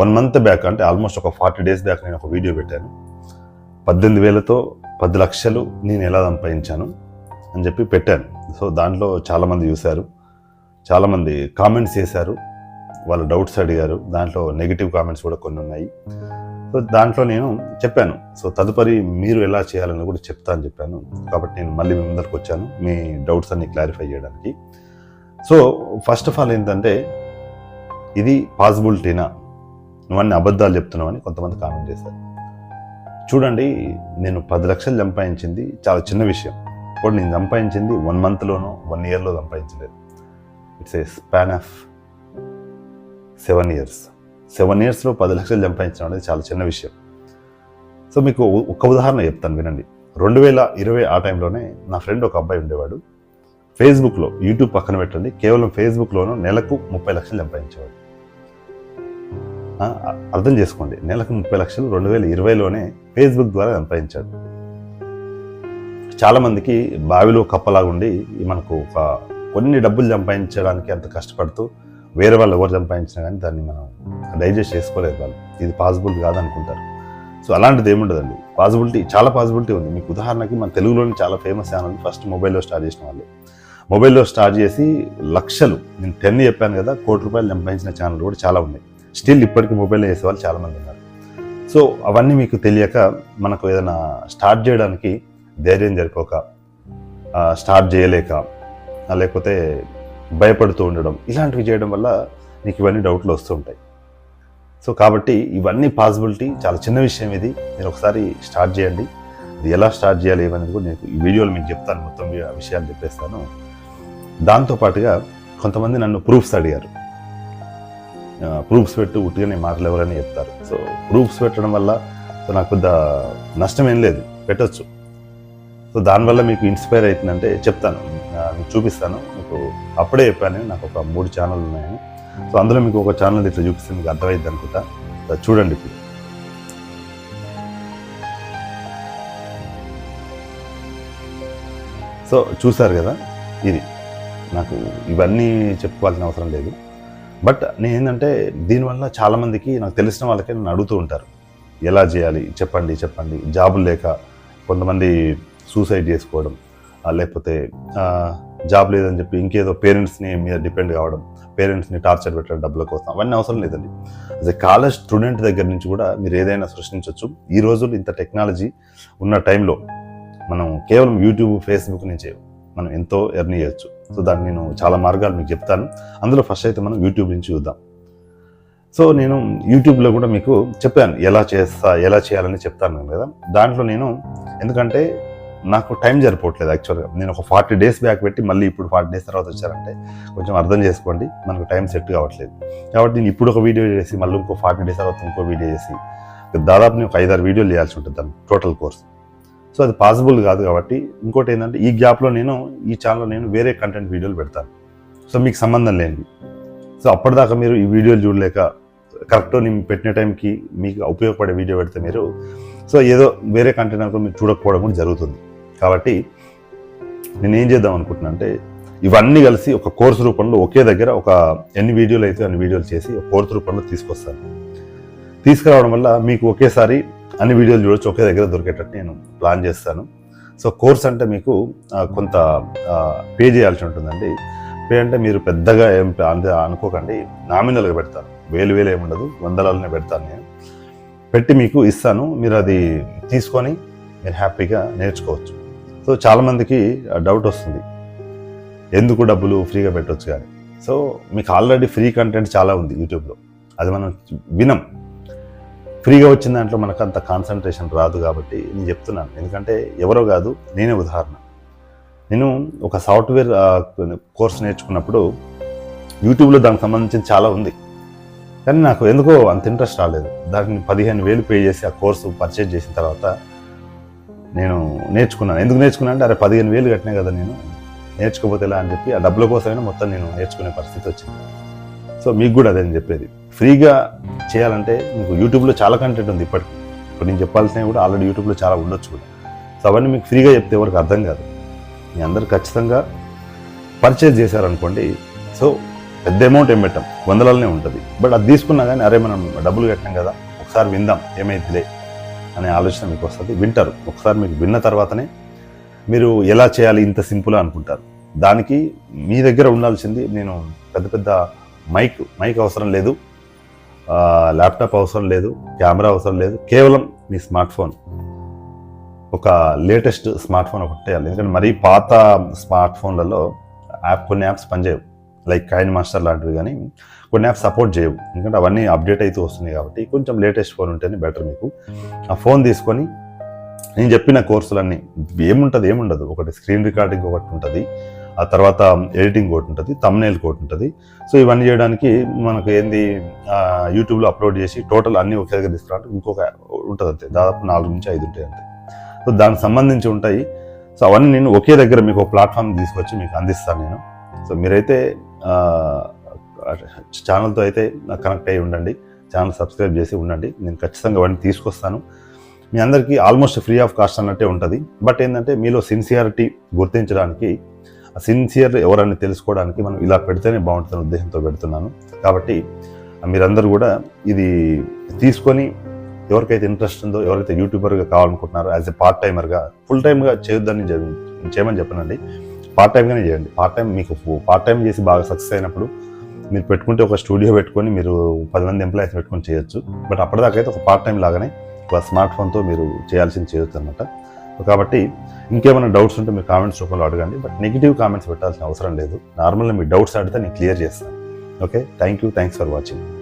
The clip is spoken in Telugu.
వన్ మంత్ బ్యాక్ అంటే ఆల్మోస్ట్ ఒక ఫార్టీ డేస్ బ్యాక్ నేను ఒక వీడియో పెట్టాను. పద్దెనిమిది వేలతో పది లక్షలు నేను ఎలా సంపాదించాను అని చెప్పి పెట్టాను. సో దాంట్లో చాలామంది చూశారు. చాలామంది కామెంట్స్ చేశారు. వాళ్ళు డౌట్స్ అడిగారు. దాంట్లో నెగిటివ్ కామెంట్స్ కూడా కొన్ని ఉన్నాయి. సో దాంట్లో నేను చెప్పాను. సో తదుపరి మీరు ఎలా చేయాలని కూడా చెప్తా అని చెప్పాను. కాబట్టి నేను మళ్ళీ మీ ముందరికి వచ్చాను మీ డౌట్స్ అన్ని క్లారిఫై చేయడానికి. సో ఫస్ట్ ఆఫ్ ఆల్ ఏంటంటే ఇది పాసిబిలిటీనా నువ్వన్నీ అబద్ధాలు చెప్తున్నావు అని కొంతమంది కామెంట్ చేశారు చూడండి నేను పది లక్షలు సంపాదించింది చాలా చిన్న విషయం. ఇప్పుడు నేను సంపాదించింది వన్ మంత్లోనో వన్ ఇయర్లో సంపాదించలేదు. It's a span of seven years seven ఇయర్స్లో పది లక్షలు సంపాదించడం అనేది చాలా చిన్న విషయం. సో మీకు ఒక ఉదాహరణ చెప్తాను వినండి. రెండు వేల ఇరవై ఆ టైంలోనే నా ఫ్రెండ్ ఒక అబ్బాయి ఉండేవాడు. ఫేస్బుక్లో యూట్యూబ్ పక్కన పెట్టండి. కేవలం ఫేస్బుక్లోనూ నెలకు ముప్పై లక్షలు సంపాదించేవాడు. అర్థం చేసుకోండి. నెలకు ముప్పై లక్షలు రెండు వేల ఇరవైలోనే ఫేస్బుక్ ద్వారా సంపాదించాడు. చాలామందికి బావిలో కప్పలాగా ఉండి మనకు ఒక కొన్ని డబ్బులు సంపాదించడానికి అంత కష్టపడుతూ వేరే వాళ్ళు ఎవరు సంపాదించినా కానీ దాన్ని మనం డైజెస్ట్ చేసుకోలేదు వాళ్ళు. ఇది పాసిబుల్ కాదనుకుంటారు. సో అలాంటిది ఏముండదండి. పాసిబిలిటీ చాలా పాసిబిలిటీ ఉంది. మీకు ఉదాహరణకి మన తెలుగులోని చాలా ఫేమస్ ఛానల్ ఫస్ట్ మొబైల్లో స్టార్ట్ చేసిన వాళ్ళు. మొబైల్లో స్టార్ట్ చేసి లక్షలు నేను టెన్ చెప్పాను కదా కోటి రూపాయలు సంపాదించిన ఛానల్ కూడా చాలా ఉన్నాయి. స్టిల్ ఇప్పటికీ మొబైల్లో వేసే వాళ్ళు చాలామంది ఉన్నారు. సో అవన్నీ మీకు తెలియక మనకు ఏదైనా స్టార్ట్ చేయడానికి ధైర్యం జరిపోక స్టార్ట్ చేయలేక లేకపోతే భయపడుతూ ఉండడం ఇలాంటివి చేయడం వల్ల నీకు ఇవన్నీ డౌట్లు వస్తూ ఉంటాయి. సో కాబట్టి ఇవన్నీ పాసిబిలిటీ చాలా చిన్న విషయం ఇది. మీరు ఒకసారి స్టార్ట్ చేయండి. ఇది ఎలా స్టార్ట్ చేయాలి ఏమనేది కూడా నేను ఈ వీడియోలో మీకు చెప్తాను. మొత్తం విషయాలు చెప్పేస్తాను. దాంతోపాటుగా కొంతమంది నన్ను ప్రూఫ్స్ అడిగారు. ప్రూఫ్స్ పెట్టు ఉట్టిగానే మాటలు ఎవరని చెప్తారు. సో ప్రూఫ్స్ పెట్టడం వల్ల సో నాకు పెద్ద నష్టం ఏం లేదు. పెట్టచ్చు. సో దానివల్ల మీకు ఇన్స్పైర్ అవుతుందంటే చెప్తాను. మీకు చూపిస్తాను. మీకు అప్పుడే చెప్పాను నాకు ఒక మూడు ఛానల్ ఉన్నాయని. సో అందులో మీకు ఒక ఛానల్ ఇట్లా చూపిస్తే మీకు అర్థమైంది అనుకుంటా. సో చూడండి ఇప్పుడు. సో చూసారు కదా? ఇది. నాకు ఇవన్నీ చెప్పుకోవాల్సిన అవసరం లేదు. బట్ నేను ఏంటంటే దీనివల్ల చాలామందికి నాకు తెలిసిన వాళ్ళకే నన్ను అడుగుతూ ఉంటారు. ఎలా చేయాలి? చెప్పండి చెప్పండి. జాబులు లేక కొంతమంది సూసైడ్ చేసుకోవడం లేకపోతే జాబ్ లేదని చెప్పి ఇంకేదో పేరెంట్స్ని మీద డిపెండ్ కావడం పేరెంట్స్ని టార్చర్ పెట్టడం డబ్బుల కోసం అవన్నీ అవసరం లేదండి. యాజ్ కాలేజ్ స్టూడెంట్ దగ్గర నుంచి కూడా మీరు ఏదైనా సృష్టించవచ్చు ఈ రోజుల్లో ఇంత టెక్నాలజీ ఉన్న టైంలో మనం కేవలం యూట్యూబ్ ఫేస్బుక్ నుంచే మనం ఎంతో ఎర్న్ చేయొచ్చు. సో దాన్ని నేను చాలా మార్గాలు మీకు చెప్తాను. అందులో ఫస్ట్ అయితే మనం యూట్యూబ్ నుంచి చూద్దాం. సో నేను యూట్యూబ్లో కూడా మీకు చెప్పాను ఎలా చేస్తా ఎలా చేయాలని చెప్తాను కదా. దాంట్లో నేను ఎందుకంటే నాకు టైం సరిపోవట్లేదు యాక్చువల్గా నేను ఒక ఫార్టీ డేస్ బ్యాక్ పెట్టి మళ్ళీ ఇప్పుడు ఫార్టీ డేస్ తర్వాత వచ్చారంటే కొంచెం అర్థం చేసుకోండి మనకు టైం సెట్ కావట్లేదు. కాబట్టి నేను ఇప్పుడు ఒక వీడియో చేసి మళ్ళీ ఇంకో ఫార్టీ డేస్ తర్వాత ఇంకో వీడియో చేసి దాదాపు నేను ఒక ఐదారు వీడియోలు చేయాల్సి ఉంటుంది దాని టోటల్ కోర్స్ సో అది పాసిబుల్ కాదు కాబట్టి ఇంకోటి ఏంటంటే ఈ గ్యాప్లో నేను ఈ ఛానల్లో నేను వేరే కంటెంట్ వీడియోలు పెడతాను. సో మీకు సంబంధం లేనివి. సో అప్పటిదాకా మీరు ఈ వీడియోలు చూడలేక కరెక్ట్ నేను పెట్టిన టైంకి మీకు ఉపయోగపడే వీడియో పెడితే మీరు సో ఏదో వేరే కంటెంట్ అనుకో మీరు చూడకపోవడం కూడా జరుగుతుంది. కాబట్టి నేను ఏం చేద్దాం అనుకుంటున్నా అంటే ఇవన్నీ కలిసి ఒక కోర్సు రూపంలో ఒకే దగ్గర ఒక ఎన్ని వీడియోలు అయితే అన్ని వీడియోలు చేసి ఒక కోర్సు రూపంలో తీసుకొస్తాను. తీసుకురావడం వల్ల మీకు ఒకేసారి అన్ని వీడియోలు చూడొచ్చు. ఒకే దగ్గర దొరికేటట్టు నేను ప్లాన్ చేస్తాను. సో కోర్స్ అంటే మీకు కొంత పే చేయాల్సి ఉంటుందండి. పే అంటే మీరు పెద్దగా ఏం అంతే అనుకోకండి. నామినల్గా పెడతాను. వేలు వేలు ఏముండదు వందలనే పెడతాను నేను. పెట్టి మీకు ఇస్తాను. మీరు అది తీసుకొని మీరు హ్యాపీగా నేర్చుకోవచ్చు. సో చాలామందికి డౌట్ వస్తుంది. ఎందుకు డబ్బులు ఫ్రీగా పెట్టవచ్చు కానీ సో మీకు ఆల్రెడీ ఫ్రీ కంటెంట్ చాలా ఉంది యూట్యూబ్లో. అది మనం వినం. ఫ్రీగా వచ్చిన దాంట్లో మనకు అంత కాన్సన్ట్రేషన్ రాదు కాబట్టి నేను చెప్తున్నాను. ఎందుకంటే ఎవరో కాదు నేనే ఉదాహరణ. నేను ఒక సాఫ్ట్వేర్ కోర్స్ నేర్చుకున్నప్పుడు యూట్యూబ్లో దానికి సంబంధించిన చాలా ఉంది. కానీ నాకు ఎందుకో అంత ఇంట్రెస్ట్ రాలేదు. దానికి పదిహేను వేలు పే చేసి ఆ కోర్సు పర్చేజ్ చేసిన తర్వాత నేను నేర్చుకున్నాను. ఎందుకు నేర్చుకున్నాను అంటే అరే పదిహేను వేలు కట్టినా కదా నేను నేర్చుకోపోతే ఎలా? అని చెప్పి ఆ డబ్బుల కోసమైనా మొత్తం నేను నేర్చుకునే పరిస్థితి వచ్చింది. సో మీకు కూడా అదే నేను చెప్పేది. ఫ్రీగా చేయాలంటే మీకు యూట్యూబ్లో చాలా కంటెంట్ ఉంది ఇప్పటికి. ఇప్పుడు నేను చెప్పాల్సినవి కూడా ఆల్రెడీ యూట్యూబ్లో చాలా ఉండొచ్చు కూడా. సో అవన్నీ మీకు ఫ్రీగా చెప్తే ఎవరికి అర్థం కాదు. మీ అందరు ఖచ్చితంగా పర్చేజ్ చేశారనుకోండి సో పెద్ద అమౌంట్ ఏం పెట్టాం? వందలలోనే ఉంటుంది. బట్ అది తీసుకున్నా కానీ అరే మనం డబ్బులు కట్టాం కదా ఒకసారి విందాం ఏమైతుందిలే అనే ఆలోచన మీకు వస్తుంది. వింటారు. ఒకసారి మీకు విన్న తర్వాతనే మీరు ఎలా చేయాలి ఇంత సింపుల్ అనుకుంటారు. దానికి మీ దగ్గర ఉండాల్సింది నేను పెద్ద పెద్ద మైక్ మైక్ అవసరం లేదు. ల్యాప్టాప్ అవసరం లేదు కెమెరా అవసరం లేదు. కేవలం మీ స్మార్ట్ ఫోన్. ఒక లేటెస్ట్ స్మార్ట్ ఫోన్ ఒకటి చేయాలి ఎందుకంటే మరీ పాత స్మార్ట్ ఫోన్లలో యాప్ కొన్ని యాప్స్ పనిచేయవు. లైక్ కైన్ మాస్టర్ లాంటివి కానీ కొన్ని యాప్స్ సపోర్ట్ చేయవు. ఎందుకంటే అవన్నీ అప్డేట్ అవుతూ వస్తున్నాయి కాబట్టి కొంచెం లేటెస్ట్ ఫోన్ ఉంటేనే బెటర్ మీకు. ఆ ఫోన్ తీసుకొని నేను చెప్పిన కోర్సులన్నీ ఏముంటుంది ఏముండదు. ఒకటి స్క్రీన్ రికార్డింగ్ ఒకటి ఉంటుంది. ఆ తర్వాత ఎడిటింగ్ ఒకటి ఉంటుంది తమ్నేల్ ఒకటి ఉంటుంది. సో ఇవన్నీ చేయడానికి మనకు ఏంది యూట్యూబ్లో అప్లోడ్ చేసి టోటల్ అన్నీ ఒకే దగ్గర తీసుకురావడానికి ఇంకొక ఉంటుంది అంతే. దాదాపు నాలుగు నుంచి ఐదు ఉంటాయి అంతే. సో దానికి సంబంధించి ఉంటాయి. సో అవన్నీ నేను ఒకే దగ్గర మీకు ఒక ప్లాట్ఫామ్ తీసుకొచ్చి మీకు అందిస్తాను నేను. సో మీరైతే ఛానల్తో అయితే కనెక్ట్ అయ్యి ఉండండి. ఛానల్ సబ్స్క్రైబ్ చేసి ఉండండి. నేను ఖచ్చితంగా అవన్నీ తీసుకొస్తాను. మీ అందరికీ ఆల్మోస్ట్ ఫ్రీ ఆఫ్ కాస్ట్ అన్నట్టే ఉంటుంది. బట్ ఏంటంటే మీలో సిన్సియారిటీ గుర్తించడానికి సిన్సియర్ ఎవరని తెలుసుకోవడానికి మనం ఇలా పెడితేనే బాగుంటుందనే ఉద్దేశంతో పెడుతున్నాను. కాబట్టి మీరందరూ కూడా ఇది తీసుకొని ఎవరికైతే ఇంట్రెస్ట్ ఉందో ఎవరైతే యూట్యూబర్గా కావాలనుకుంటున్నారో యాజ్ ఎ పార్ట్ టైమర్గా ఫుల్ టైమ్గా చేయొద్దని చేయమని చెప్పనండి. పార్ట్ టైంగానే చేయండి. పార్ట్ టైం మీకు పార్ట్ టైం చేసి బాగా సక్సెస్ అయినప్పుడు మీరు పెట్టుకుంటే ఒక స్టూడియో పెట్టుకొని మీరు పది మంది ఎంప్లాయీస్ పెట్టుకొని చేయొచ్చు. బట్ అప్పటిదాకైతే ఒక పార్ట్ టైం లాగానే ఒక స్మార్ట్ ఫోన్తో మీరు చేయాల్సింది చేయొచ్చు అనమాట కాబట్టి ఇంకేమైనా డౌట్స్ ఉంటే మీరు కామెంట్స్ రూపంలో అడగండి. బట్ నెగిటివ్ కామెంట్స్ పెట్టాల్సిన అవసరం లేదు. నార్మల్గా మీ డౌట్స్ అడిగితే నేను క్లియర్ చేస్తాను. Okay thank you thanks for watching